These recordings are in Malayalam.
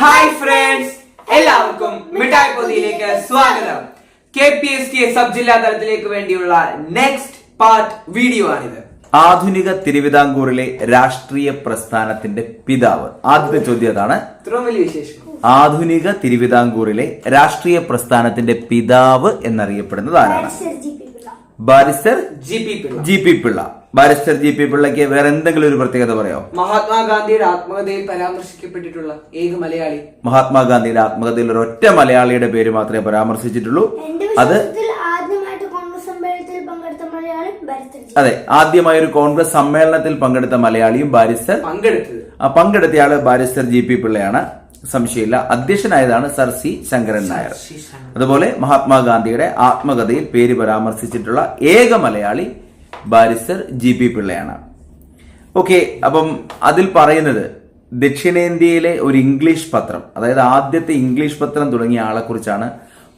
ഹായ് ഫ്രണ്ട്സ് എല്ലാവർക്കും മിഠായി പൊതിയിലേക്ക് സ്വാഗതം. K P S K sub ജില്ലാ തലത്തിലേക്ക് വേണ്ടിയുള്ള നെക്സ്റ്റ് പാർട്ട് വീഡിയോ ആണിത്. ആധുനിക തിരുവിതാംകൂറിലെ രാഷ്ട്രീയ പ്രസ്ഥാനത്തിന്റെ പിതാവ്. ആദ്യത്തെ ചോദ്യം അതാണ്. ഇത്രയും വലിയ വിശേഷം. ആധുനിക തിരുവിതാംകൂറിലെ രാഷ്ട്രീയ പ്രസ്ഥാനത്തിന്റെ പിതാവ് എന്നറിയപ്പെടുന്നത് ആരാണ്? Barrister G P Pillai. G P Pillai. Barrister G P പിള്ളയ്ക്ക് വേറെ എന്തെങ്കിലും ഒരു പ്രത്യേകത പറയോ മഹാത്മാഗാന്ധിയുടെ ആത്മകഥയിൽ പരാമർശിക്കപ്പെട്ടിട്ടുള്ള ഏക മലയാളി. മഹാത്മാഗാന്ധിയുടെ ആത്മകഥയിൽ ഒരു ഒറ്റ മലയാളിയുടെ പേര് മാത്രമേ പരാമർശിച്ചിട്ടുള്ളൂ. അത് ആദ്യമായിട്ട് കോൺഗ്രസ് സമ്മേളനത്തിൽ പങ്കെടുത്ത മലയാളി ഭരതൻ അതെ ആദ്യമായി ഒരു കോൺഗ്രസ് സമ്മേളനത്തിൽ പങ്കെടുത്ത മലയാളിയും ബാരിസ്റ്റർ. പങ്കെടുത്തത്. ആ പങ്കെടുത്തയാൾ ബാരിസ്റ്റർ ജി പി പിള്ളയാണ്. സംശയമില്ല. അധ്യക്ഷനായതാണ് സർ സി ശങ്കരൻ നായർ. അതുപോലെ മഹാത്മാഗാന്ധിയുടെ ആത്മകഥയിൽ പേര് പരാമർശിച്ചിട്ടുള്ള ഏക മലയാളി ബാരിസ്റ്റർ ജി പി പിള്ളയാണ്. ഓക്കെ അപ്പം അതിൽ പറയുന്നത് ദക്ഷിണേന്ത്യയിലെ ഒരു ഇംഗ്ലീഷ് പത്രം അതായത് ആദ്യത്തെ ഇംഗ്ലീഷ് പത്രം തുടങ്ങിയ ആളെക്കുറിച്ചാണ്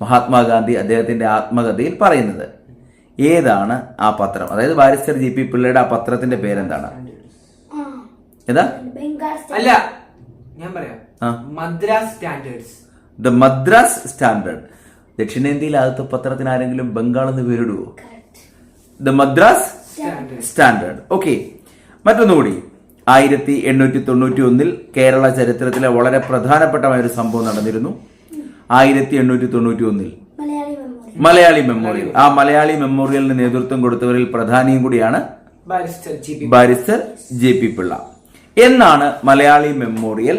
മഹാത്മാഗാന്ധി അദ്ദേഹത്തിന്റെ ആത്മകഥയിൽ പറയുന്നത്. ഏതാണ് ആ പത്രം? അതായത് ബാരിസ്റ്റർ ജി പി പിള്ളയുടെ ആ പത്രത്തിന്റെ പേരെന്താണ്? ഏതാ? ബംഗാൾ അല്ല ഞാൻ പറയാം. Madras standards. The Madras standard. ദക്ഷിണേന്ത്യയിൽ ആദ്യത്തെ പത്രത്തിന് ആരെങ്കിലും ബംഗാൾ എന്ന് പേരിടുവോ? ദ മദ്രാസ് സ്റ്റാൻഡേർഡ് ഓക്കെ മറ്റൊന്നുകൂടി. ആയിരത്തി എണ്ണൂറ്റി തൊണ്ണൂറ്റി ഒന്നിൽ കേരള ചരിത്രത്തിലെ വളരെ പ്രധാനപ്പെട്ടമായ ഒരു സംഭവം നടന്നിരുന്നു. ആയിരത്തി എണ്ണൂറ്റി തൊണ്ണൂറ്റി ഒന്നിൽ മലയാളി മെമ്മോറിയൽ. ആ മലയാളി മെമ്മോറിയലിന് നേതൃത്വം കൊടുത്തവരിൽ പ്രധാനിയും കൂടിയാണ് ബാരിസ്റ്റർ ജി പി പിള്ള. എന്നാണ് മലയാളി മെമ്മോറിയൽ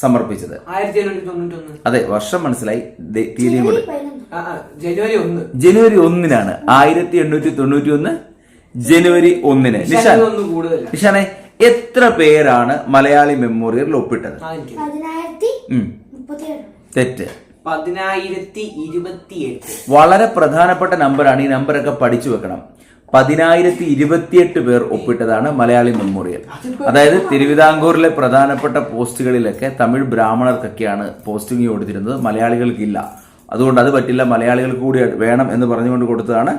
സമർപ്പിച്ചത്. അതെ വർഷം മനസ്സിലായി. തീയതി തീയതിയും കൂടി. ജനുവരി ഒന്ന്. ജനുവരി ഒന്നിനാണ്. ആയിരത്തി എണ്ണൂറ്റി തൊണ്ണൂറ്റി ഒന്ന് ജനുവരി ഒന്നിന് നിഷാൻ നിഷാനെ എത്ര പേരാണ് മലയാളി മെമ്മോറിയലിൽ ഒപ്പിട്ടത്? തെറ്റ് പതിനായിരത്തി ഇരുപത്തിയെട്ട് വളരെ പ്രധാനപ്പെട്ട നമ്പറാണ്. ഈ നമ്പറൊക്കെ പഠിച്ചു വെക്കണം. പതിനായിരത്തി ഇരുപത്തിയെട്ട് പേർ ഒപ്പിട്ടതാണ് മലയാളി മെമ്മോറിയൽ. അതായത് തിരുവിതാംകൂറിലെ പ്രധാനപ്പെട്ട പോസ്റ്റുകളിലൊക്കെ തമിഴ് ബ്രാഹ്മണർക്കൊക്കെയാണ് പോസ്റ്റിംഗ് കൊടുത്തിരുന്നത്. മലയാളികൾക്കില്ല. അതുകൊണ്ട് അത് പറ്റില്ല. മലയാളികൾക്ക് കൂടി വേണം എന്ന് പറഞ്ഞുകൊണ്ട് കൊടുത്തതാണ്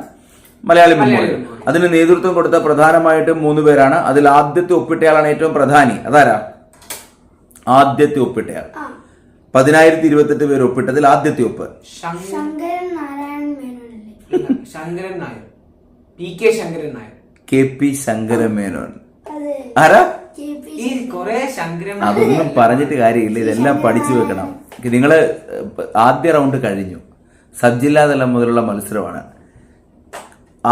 മലയാളി മെമ്മോറിയൽ അതിന് നേതൃത്വം കൊടുത്ത പ്രധാനമായിട്ടും മൂന്ന് പേരാണ്. അതിൽ ആദ്യത്തെ ഒപ്പിട്ടയാളാണ് ഏറ്റവും പ്രധാനി. അതാരാ? ആദ്യത്തെ ഒപ്പിട്ടയാൾ. പതിനായിരത്തി ഇരുപത്തെട്ട് പേര് ഒപ്പിട്ടതിൽ ആദ്യത്തെ ഒപ്പ്. ശങ്കരൻ നാരായണൻ മേനോനല്ലേ? അല്ല, Sankaran Nair. P K Sankaran Nair. K P Sankara Menon അതെ ആരാ? ഈ കൊറേ ശങ്കരൻ അതൊന്നും പറഞ്ഞിട്ട് കാര്യമില്ല. ഇതെല്ലാം പഠിച്ചു വെക്കണം. നിങ്ങൾ ആദ്യ റൗണ്ട് കഴിഞ്ഞു. സബ് ജില്ലാ തലം മുതലുള്ള മത്സരമാണ്.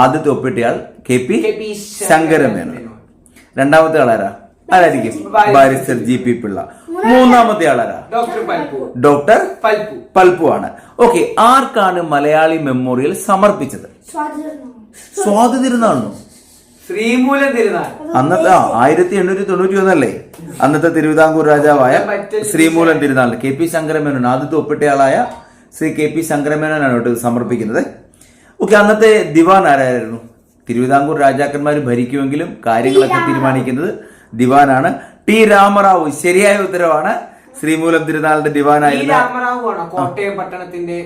ആദ്യത്തെ ഒപ്പിട്ടയാൾ കെ പി ശങ്കരൻ ശങ്കരമേനോൻ രണ്ടാമത്തെ ആളാരാ? ആരായിരിക്കും? Barrister G P Pillai. മൂന്നാമത്തെ ആളാരാ? ഡോക്ടർ പൽപു ഡോക്ടർ പൽപു പൽപ്പു ആണ്. ഓക്കെ ആർക്കാണ് മലയാളി മെമ്മോറിയൽ സമർപ്പിച്ചത്? സ്വാതി തിരുനാളിനോ ശ്രീമൂലം തിരുനാൾ. അന്നത്തെ ആ ആയിരത്തി എണ്ണൂറ്റി തൊണ്ണൂറ്റി ഒന്നല്ലേ അന്നത്തെ തിരുവിതാംകൂർ രാജാവായ ശ്രീമൂലം തിരുനാൾ. കെ പി ശങ്കരമേനോൻ ആദ്യത്തെ ഒപ്പിട്ടയാളായ ശ്രീ കെ പി ശങ്കരമേനോനാണ് കേട്ടോ ഇത് സമർപ്പിക്കുന്നത്. ഓക്കെ അന്നത്തെ ദിവാൻ ആരായിരുന്നു? തിരുവിതാംകൂർ രാജാക്കന്മാർ ഭരിക്കുമെങ്കിലും കാര്യങ്ങളൊക്കെ തീരുമാനിക്കുന്നത് ദിവാനാണ്. ടി രാമറാവു ശരിയായ ഉത്തരവാണ് ശ്രീമൂലം തിരുനാളിന്റെ ദിവാനായിരുന്നു രാമറാവു ആണോ കോട്ടയം പട്ടണത്തിന്റെ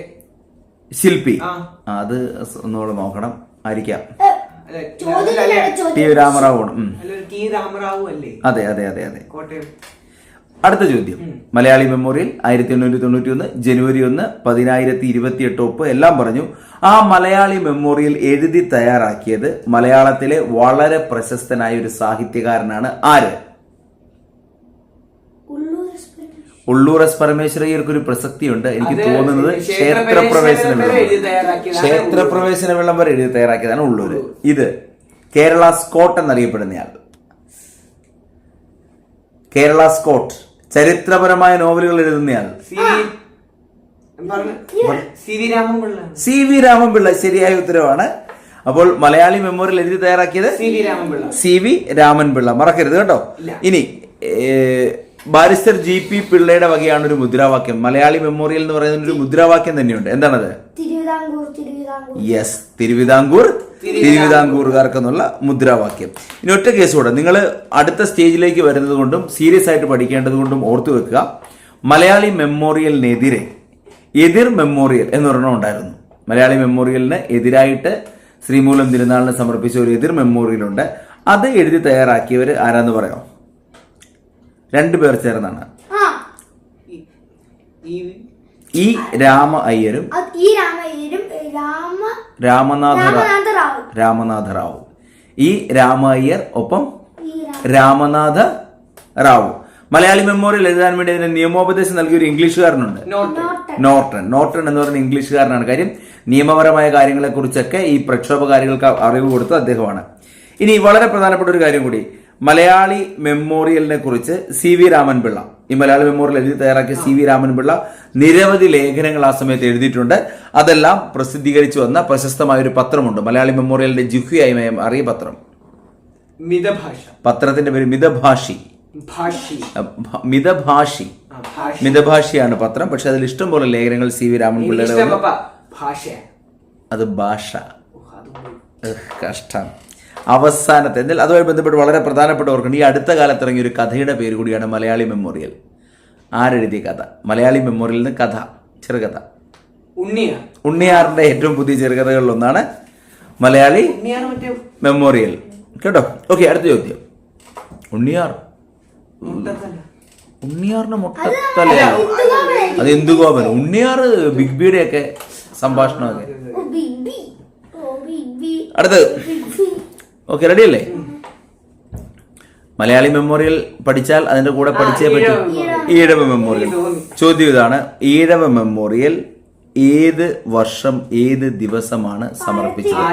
ശില്പി. അത് ഒന്നുകൂടെ നോക്കണം. ആയിരിക്കാം. ടി രാമറാവു ടി രാമറാവു അല്ലേ? അതെ അതെ അതെ അതെ. കോട്ടയം. അടുത്ത ചോദ്യം. മലയാളി മെമ്മോറിയൽ ആയിരത്തി എണ്ണൂറ്റി തൊണ്ണൂറ്റി ഒന്ന് ജനുവരി ഒന്ന് പതിനായിരത്തി ഇരുപത്തി എട്ട് ഒപ്പ് എല്ലാം പറഞ്ഞു. ആ മലയാളി മെമ്മോറിയൽ എഴുതി തയ്യാറാക്കിയത് മലയാളത്തിലെ വളരെ പ്രശസ്തനായ ഒരു സാഹിത്യകാരനാണ് ആര് ഉള്ളൂർ എക്സ്പ്രസ് ഉള്ളൂർ എസ് പരമേശ്വരയ്യർക്ക് ഒരു പ്രസക്തിയുണ്ട്. എനിക്ക് തോന്നുന്നത് ക്ഷേത്രപ്രവേശന വിളംബരം തയ്യാറാക്കിയതാണ് ക്ഷേത്രപ്രവേശന വിളംബരം എഴുതി തയ്യാറാക്കിയതാണ് ഉള്ളൂര് ഇത് കേരള സ്കോട്ട് എന്നറിയപ്പെടുന്നയാൾ. കേരള സ്കോട്ട്. ചരിത്രപരമായ നോവലുകൾ എഴുതുന്നയാൾ. C V Raman Pillai. ശരിയായ ഉത്തരവാണ്. അപ്പോൾ മലയാളി മെമ്മോറിയൽ എഴുതി തയ്യാറാക്കിയത് സി വി രാമൻപിള്ള. മറക്കരുത് കേട്ടോ. ഇനി ബാരിസ്റ്റർ ജി പി പിള്ളയുടെ വകയാണ് ഒരു മുദ്രാവാക്യം. മലയാളി മെമ്മോറിയൽ എന്ന് പറയുന്ന ഒരു മുദ്രാവാക്യം തന്നെയുണ്ട്. എന്താണത്? യെസ് തിരുവിതാംകൂർ. തിരുവിതാംകൂറുകാർക്കെന്നുള്ള മുദ്രാവാക്യം. ഇനി ഒറ്റ കേസ് കൂടെ. നിങ്ങൾ അടുത്ത സ്റ്റേജിലേക്ക് വരുന്നത് കൊണ്ടും സീരിയസ് ആയിട്ട് പഠിക്കേണ്ടത് കൊണ്ടും ഓർത്തു വെക്കുക. മലയാളി മെമ്മോറിയലിനെതിരെ എതിർ മെമ്മോറിയൽ എന്ന് പറഞ്ഞ ഉണ്ടായിരുന്നു. മലയാളി മെമ്മോറിയലിന് എതിരായിട്ട് ശ്രീമൂലം തിരുനാളിന് സമർപ്പിച്ച ഒരു എതിർ മെമ്മോറിയൽ ഉണ്ട് അത് എഴുതി തയ്യാറാക്കിയവർ ആരാന്ന് പറയാം? രണ്ടു പേർ ചേർന്നാണ്. ആ. ഈ ഈ രാമ അയ്യരും ഈ രാമ രാമനാഥ രാമ രാമനാഥ റാവു. രാമനാഥ റാവു. ഈ രാമ അയ്യർ ഒപ്പം രാമനാഥ റാവു. മലയാളി മെമ്മോറിയൽ എഴുതാൻ വേണ്ടി അതിന് നിയമോപദേശം നൽകിയ ഒരു ഇംഗ്ലീഷുകാരനുണ്ട്. നോർട്ടൺ. നോർട്ടൺ എന്ന് പറയുന്ന ഇംഗ്ലീഷുകാരനാണ്. കാര്യം നിയമപരമായ കാര്യങ്ങളെക്കുറിച്ചൊക്കെ ഈ പ്രക്ഷോഭകാരികൾക്ക് അറിവ് കൊടുത്ത അദ്ദേഹമാണ്. ഇനി വളരെ പ്രധാനപ്പെട്ട ഒരു കാര്യം കൂടി. മലയാളി മെമ്മോറിയലിനെ കുറിച്ച് സി വി രാമൻപിള്ള ഈ മലയാളി മെമ്മോറിയൽ എഴുതി തയ്യാറാക്കിയ സി വി രാമൻപിള്ള നിരവധി ലേഖനങ്ങൾ ആ സമയത്ത് എഴുതിയിട്ടുണ്ട്. അതെല്ലാം പ്രസിദ്ധീകരിച്ചു വന്ന പ്രശസ്തമായ ഒരു പത്രമുണ്ട്. മലയാളി മെമ്മോറിയലിന്റെ ജിഹ്വിയായി അറിയ പത്രം. മിതഭാഷ. പത്രത്തിന്റെ പേര് മിതഭാഷി. ഭാഷി. മിതഭാഷി. മിതഭാഷിയാണ് പത്രം. പക്ഷെ അതിൽ ഇഷ്ടം പോലെ ലേഖനങ്ങൾ സി വി രാമൻപിള്ളയുടെ അത് ഭാഷ. കഷ്ടം. അവസാനത്തെ. എന്നാൽ അതുമായി ബന്ധപ്പെട്ട് വളരെ പ്രധാനപ്പെട്ട ഓർക്കണം ഈ അടുത്ത കാലത്ത് ഇറങ്ങിയ ഒരു കഥയുടെ പേര് കൂടിയാണ് മലയാളി മെമ്മോറിയൽ. ആരെഴുതിയ കഥ? മലയാളി മെമ്മോറിയലിൽ നിന്ന് കഥ ചെറുകഥ. ഉണ്ണിയ. ഉണ്ണിയാറിന്റെ ഏറ്റവും പുതിയ ചെറുകഥകളിൽ ഒന്നാണ് മലയാളി മെമ്മോറിയൽ. കേട്ടോ? ഓക്കെ അടുത്ത ചോദ്യം. ഉണ്ണിയാർ. ഉണ്ണിയാറിന് ഉണ്ണിയാറിന്റെ മുട്ടത്തലയാണോ അത് എന്തു ഗോപൻ ഉണ്ണിയാർ ബിഗ് ബിയുടെ ഒക്കെ സംഭാഷണമൊക്കെ അടുത്തത്. ഓക്കെ റെഡി അല്ലേ? മലയാളി മെമ്മോറിയൽ പഠിച്ചാൽ അതിന്റെ കൂടെ പഠിച്ചേ പറ്റും. ഈഴവ മെമ്മോറിയൽ. ചോദ്യം ഇതാണ്. ഈഴവ മെമ്മോറിയൽ ഏത് വർഷം ഏത് ദിവസമാണ് സമർപ്പിച്ചത്?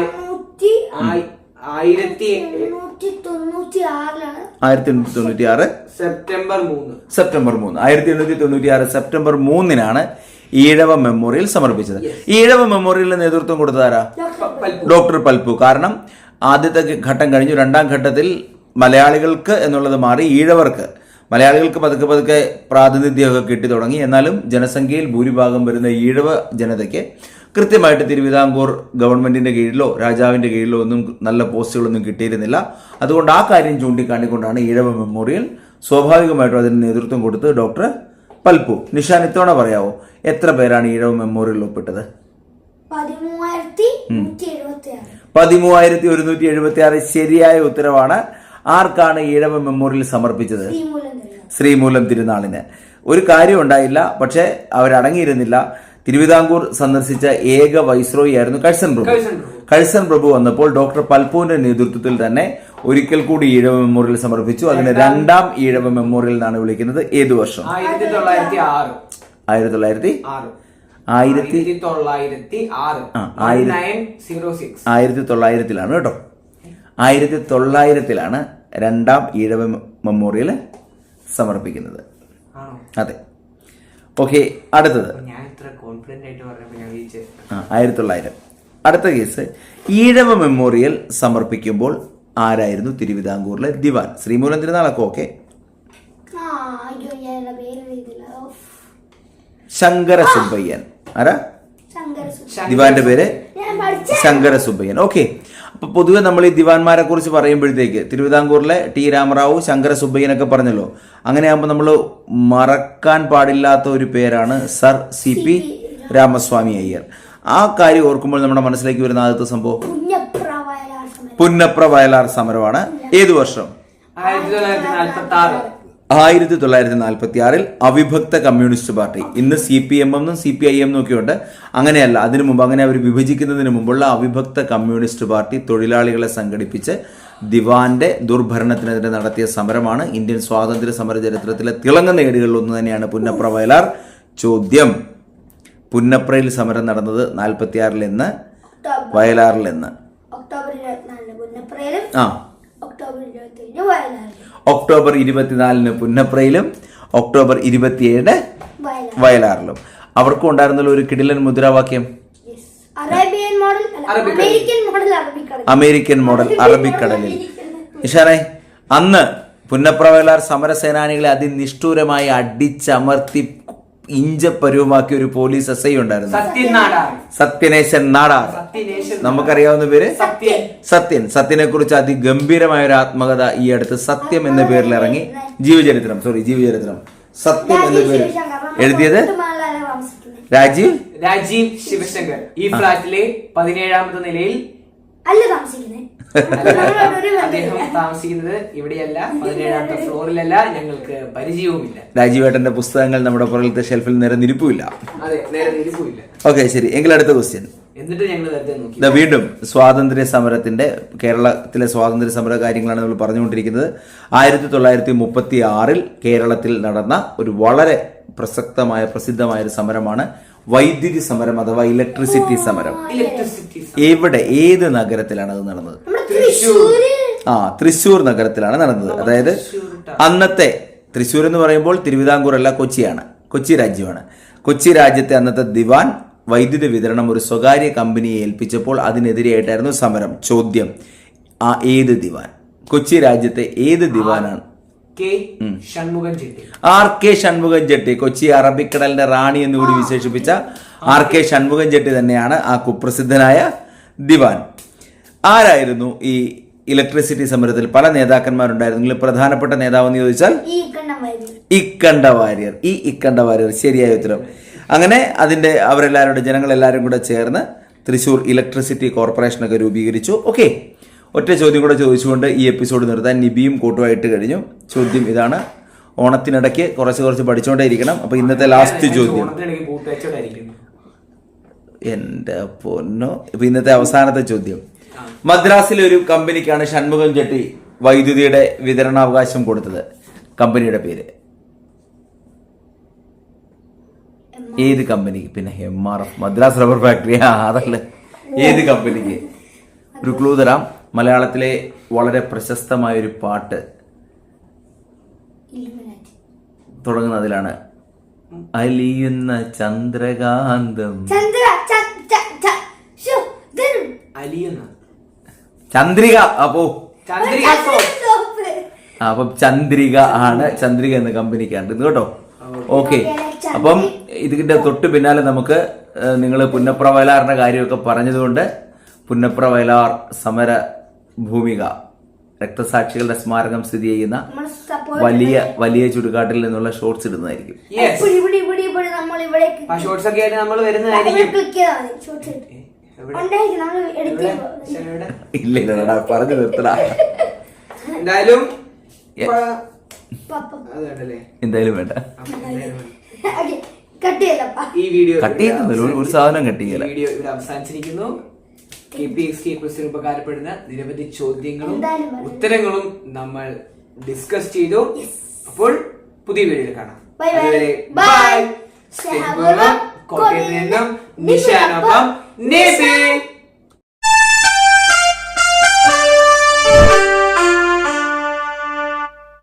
ആയിരത്തി എണ്ണൂറ്റി തൊണ്ണൂറ്റി ആറ് സെപ്റ്റംബർ മൂന്ന്. സെപ്റ്റംബർ മൂന്ന്. ആയിരത്തി എണ്ണൂറ്റി തൊണ്ണൂറ്റി ആറ് സെപ്റ്റംബർ മൂന്നിനാണ് ഈഴവ മെമ്മോറിയൽ സമർപ്പിച്ചത്. ഈഴവ മെമ്മോറിയലിന് നേതൃത്വം കൊടുത്തതാരാ ഡോക്ടർ പൽപ്പു. കാരണം ആദ്യത്തെ ഘട്ടം കഴിഞ്ഞു. രണ്ടാം ഘട്ടത്തിൽ മലയാളികൾക്ക് എന്നുള്ളത് മാറി ഈഴവർക്ക്. മലയാളികൾക്ക് പതുക്കെ പതുക്കെ പ്രാതിനിധ്യമൊക്കെ കിട്ടി തുടങ്ങി. എന്നാലും ജനസംഖ്യയിൽ ഭൂരിഭാഗം വരുന്ന ഈഴവ ജനതയ്ക്ക് കൃത്യമായിട്ട് തിരുവിതാംകൂർ ഗവൺമെന്റിന്റെ കീഴിലോ രാജാവിന്റെ കീഴിലോ ഒന്നും നല്ല പോസ്റ്റുകളൊന്നും കിട്ടിയിരുന്നില്ല. അതുകൊണ്ട് ആ കാര്യം ചൂണ്ടിക്കാണിക്കൊണ്ടാണ് ഈഴവ മെമ്മോറിയൽ സ്വാഭാവികമായിട്ടും അതിന് നേതൃത്വം കൊടുത്ത് ഡോക്ടർ പൽപ്പു. നിഷാൻ ഇത്തവണ പറയാവോ? എത്ര പേരാണ് ഈഴവ മെമ്മോറിയൽ ഒപ്പിട്ടത്? പതിമൂവായിരത്തി പതിമൂവായിരത്തി ഒരുന്നൂറ്റി എഴുപത്തി ആറ് ശരിയായ ഉത്തരവാണ്. ആർക്കാണ് ഈഴവ മെമ്മോറിയൽ സമർപ്പിച്ചത്? ശ്രീമൂലം തിരുനാളിന്. ഒരു കാര്യം ഉണ്ടായില്ല പക്ഷെ അവരടങ്ങിയിരുന്നില്ല. തിരുവിതാംകൂർ സന്ദർശിച്ച ഏക വൈസ്രോയി ആയിരുന്നു കഴ്സൺ പ്രഭു. പ്രഭു. പ്രഭു വന്നപ്പോൾ ഡോക്ടർ പൽപൂന്റെ നേതൃത്വത്തിൽ തന്നെ ഒരിക്കൽ കൂടി ഈഴവ മെമ്മോറിയൽ സമർപ്പിച്ചു. അതിന് രണ്ടാം ഈഴവ മെമ്മോറിയൽ എന്നാണ് വിളിക്കുന്നത്. ഏതു വർഷം? ആയിരത്തി തൊള്ളായിരത്തി ആറ് ആയിരത്തി തൊള്ളായിരത്തി ആറ് ആയിരത്തി തൊള്ളായിരത്തി ആയിരത്തി- തൊള്ളായിരത്തിലാണ് കേട്ടോ. ആയിരത്തി തൊള്ളായിരത്തിലാണ് രണ്ടാം ഈഴവ മെമ്മോറിയൽ സമർപ്പിക്കുന്നത്. അതെ. ഓക്കെ അടുത്തത്. ഞാൻ ഇത്ര കോൺഫിഡന്റ് ആയിട്ട് പറഞ്ഞപ്പോ ഞാൻ ആയിരത്തി തൊള്ളായിരം അടുത്ത കേസ് ഈഴവ മെമ്മോറിയൽ സമർപ്പിക്കുമ്പോൾ ആരായിരുന്നു തിരുവിതാംകൂറിലെ ദിവാൻ? ശ്രീമൂലം തിരുനാളൊക്കെ ഓക്കെ. ശങ്കര സുബ്ബയ്യൻ ആരാ? ദിവാന്റെ പേര്? ശങ്കര സുബ്ബയ്യൻ ഓക്കെ. അപ്പൊ പൊതുവെ നമ്മൾ ഈ ദിവാൻമാരെ കുറിച്ച് പറയുമ്പോഴത്തേക്ക് തിരുവിതാംകൂറിലെ ടി. രാമറാവു ശങ്കര സുബ്ബയ്യനൊക്കെ പറഞ്ഞല്ലോ. അങ്ങനെയാകുമ്പോൾ നമ്മൾ മറക്കാൻ പാടില്ലാത്ത ഒരു പേരാണ് sir C P Ramaswamy Iyer. ആ കാര്യം ഓർക്കുമ്പോൾ നമ്മുടെ മനസ്സിലേക്ക് വരുന്ന ആദ്യത്തെ സംഭവം? പുന്നപ്ര വയലാർ സമരമാണ്. ഏതു വർഷം? ആയിരത്തി തൊള്ളായിരത്തി നാൽപ്പത്തി ആറ് ആയിരത്തി തൊള്ളായിരത്തി നാൽപ്പത്തി ആറിൽ അവിഭക്ത കമ്മ്യൂണിസ്റ്റ് പാർട്ടി. ഇന്ന് സി പി എം എന്നും സി പി ഐ എം ഒക്കെ ഉണ്ട് അങ്ങനെയല്ല അതിനു മുമ്പ് അങ്ങനെ അവർ വിഭജിക്കുന്നതിന് മുമ്പുള്ള അവിഭക്ത കമ്മ്യൂണിസ്റ്റ് പാർട്ടി തൊഴിലാളികളെ സംഘടിപ്പിച്ച് ദിവാന്റെ ദുർഭരണത്തിനെതിരെ നടത്തിയ സമരമാണ്. ഇന്ത്യൻ സ്വാതന്ത്ര്യ സമര ചരിത്രത്തിലെ തിളങ്ങുന്ന ഏടുകളിൽ ഒന്ന് തന്നെയാണ് പുന്നപ്ര വയലാർ. ചോദ്യം. പുന്നപ്രയിൽ സമരം നടന്നത് നാൽപ്പത്തിയാറിൽ എന്ന് ഒക്ടോബർ വയലാറിൽ പുന്നപ്രയിലും ആ. ഒക്ടോബർ ഒക്ടോബർ ഇരുപത്തിനാലിന് പുന്നപ്രയിലും ഒക്ടോബർ ഇരുപത്തിയേഴിന് വയലാറിലും. അവർക്കും ഉണ്ടായിരുന്നല്ലോ ഒരു കിടിലൻ മുദ്രാവാക്യം. Yes. അറേബ്യൻ മോഡൽ അല്ല, അമേരിക്കൻ മോഡൽ അറബിക്കടൽ അമേരിക്കൻ മോഡൽ അറബിക്കടലിൽ. ഇഷാനെ അന്ന് പുന്നപ്ര വയലാർ സമരസേനാനികളെ അതിനിഷ്ഠൂരമായി അടിച്ചമർത്തി ഇഞ്ചപ്പരുവമാക്കിയ ഒരു പോലീസ് എസ് ഐ ഉണ്ടായിരുന്നു. സത്യനേശൻ നാടാർ. സത്യനേശൻ നമുക്കറിയാവുന്ന പേര്? സത്യൻ. സത്യൻ. സത്യനെ കുറിച്ച് അതിഗംഭീരമായ ഒരു ആത്മകഥ ഈ അടുത്ത് സത്യം എന്ന പേരിൽ ഇറങ്ങി. ജീവചരിത്രം. സോറി ജീവചരിത്രം. സത്യം എന്ന പേര്. എഴുതിയത്? രാജീവ്? രാജീവ് ശിവശങ്കർ. ഈ ഫ്ലാറ്റിലെ പതിനേഴാമത്തെ നിലയിൽ അല്ല താമസിക്കുന്നത്. അദ്ദേഹം ബന്ധമില്ല. താമസിക്കുന്നത് ഇവിടെയല്ല. പതിനേഴാമത്തെ ഫ്ലോറിലല്ല. ഞങ്ങൾക്ക് പരിചയവുമില്ല. രാജീവേട്ടന്റെ പുസ്തകങ്ങൾ നമ്മുടെ പുറകിലത്തെ ഷെൽഫിൽ നിരന്നിരിപ്പില്ല അതെ നേരെ നിരപ്പുമില്ല. ഓക്കെ ശരി. എങ്കിൽ അടുത്ത ക്വസ്റ്റ്യൻ എന്നിട്ട് ഞങ്ങൾ വെറുതെ നോക്കി. വീണ്ടും സ്വാതന്ത്ര്യ സമരത്തിന്റെ കേരളത്തിലെ സ്വാതന്ത്ര്യ സമര കാര്യങ്ങളാണ് നമ്മൾ പറഞ്ഞുകൊണ്ടിരിക്കുന്നത്. ആയിരത്തി തൊള്ളായിരത്തി മുപ്പത്തി ആറിൽ കേരളത്തിൽ നടന്ന ഒരു വളരെ പ്രസക്തമായ പ്രസിദ്ധമായ ഒരു സമരമാണ് വൈദ്യുതി സമരം അഥവാ ഇലക്ട്രിസിറ്റി സമരം. എവിടെ ഏത് നഗരത്തിലാണ് അത് നടന്നത്? ആ തൃശൂർ നഗരത്തിലാണ് നടന്നത്. അതായത് അന്നത്തെ തൃശൂർ എന്ന് പറയുമ്പോൾ തിരുവിതാംകൂർ അല്ല കൊച്ചിയാണ്. കൊച്ചി രാജ്യമാണ്. കൊച്ചി രാജ്യത്തെ അന്നത്തെ ദിവാൻ വൈദ്യുതി വിതരണം ഒരു സ്വകാര്യ കമ്പനിയെ ഏൽപ്പിച്ചപ്പോൾ അതിനെതിരെയായിട്ടായിരുന്നു സമരം ചോദ്യം. ആ ഏത് ദിവാൻ? കൊച്ചി രാജ്യത്തെ ഏത് ദിവാനാണ്? ആർ കെ ഷൺമുഖം ജെട്ടി കൊച്ചി അറബിക്കടലിന്റെ റാണി എന്ന് കൂടി വിശേഷിപ്പിച്ച ആർ കെ ഷൺമുഖം ജെട്ടി തന്നെയാണ് ആ കുപ്രസിദ്ധനായ ദിവാൻ. ആരായിരുന്നു ഈ ഇലക്ട്രിസിറ്റി സമരത്തിൽ? പല നേതാക്കന്മാരുണ്ടായിരുന്നെങ്കിലും പ്രധാനപ്പെട്ട നേതാവെന്ന് ചോദിച്ചാൽ ഈ കണ്ണം വൈദ്യുതി ഇക്കണ്ട വാര്യർ. ഈ ഇക്കണ്ട വാര്യർ. ശരിയായ ഉത്തരം. അങ്ങനെ അതിന്റെ അവരെല്ലാവരുടെ ജനങ്ങളെല്ലാവരും കൂടെ ചേർന്ന് തൃശൂർ ഇലക്ട്രിസിറ്റി കോർപ്പറേഷനൊക്കെ രൂപീകരിച്ചു. ഓക്കെ. ഒറ്റ ചോദ്യം കൂടെ ചോദിച്ചുകൊണ്ട് ഈ എപ്പിസോഡ് നിർത്താൻ നിബിയും കൂട്ടുമായിട്ട് കഴിഞ്ഞു. ചോദ്യം ഇതാണ്. ഓണത്തിനിടയ്ക്ക് കുറച്ച് കുറച്ച് പഠിച്ചുകൊണ്ടേ ഇരിക്കണം. അപ്പൊ ഇന്നത്തെ ലാസ്റ്റ് ചോദ്യം. എന്റെ പൊന്നോ. ഇപ്പൊ ഇന്നത്തെ അവസാനത്തെ ചോദ്യം. മദ്രാസിലെ ഒരു കമ്പനിക്കാണ് ഷൺമുഖം ചെട്ടി വൈദ്യുതിയുടെ വിതരണാവകാശം കൊടുത്തത്. കമ്പനിയുടെ പേര്. ഏത് കമ്പനിക്ക്? പിന്നെ M R F Madras rubber factory. അതല്ല. ഏത് കമ്പനിക്ക്? ഒരു ക്ലൂ തരാം. മലയാളത്തിലെ വളരെ പ്രശസ്തമായ ഒരു പാട്ട് തുടങ്ങുന്നതിലാണ്. അലിയുന്ന ചന്ദ്രകാന്തം. ചന്ദ്രിക അപ്പോ. അപ്പം ചന്ദ്രിക ആണ് ചന്ദ്രിക എന്ന കമ്പനിക്കാണ് കേട്ടോ. ഓക്കെ. അപ്പം ഇതിന്റെ തൊട്ട് പിന്നാലെ നമുക്ക് നിങ്ങൾ പുന്നപ്ര വയലാറിന്റെ കാര്യമൊക്കെ പറഞ്ഞതുകൊണ്ട് പുന്നപ്ര വയലാർ സമര ഭൂമിക രക്തസാക്ഷികളുടെ സ്മാരകം സ്ഥിതി ചെയ്യുന്ന വലിയ വലിയ ചുടുകാട്ടിൽ നിന്നുള്ള ഷോർട്സ് ഇടുന്നതായിരിക്കും. യെസ് ഇവിടെ ഇവിടെ ഇവിടെ ഇവിടെ നമ്മൾ ഇവിടേക്ക് ആ ഷോർട്സ് ഒക്കെ ആയിട്ട് നമ്മൾ വരുന്നതായിരിക്കും? ഇല്ല ഇല്ലടാ പറഞ്ഞു നിർത്തടാ. എന്തായാലും എന്തായാലും വേണ്ട. കട്ട് ഈ വീഡിയോ കട്ട് ചെയ്യുന്നില്ല ഒരു- സാധനം കട്ട് ചെയ്യല വീഡിയോ ഇവിടെ അവസാനിച്ചിരിക്കുന്നു. കെ പി എസ് കെ ക്വസ്റ്റിന് ഉപകാരപ്പെടുന്ന നിരവധി ചോദ്യങ്ങളും ഉത്തരങ്ങളും നമ്മൾ ഡിസ്കസ് ചെയ്തു. അപ്പോൾ പുതിയ വീഡിയോയിൽ കാണാം. അതുവരെ ബൈ. കോട്ടയത്ത് നിന്നും നിഷാനൊപ്പം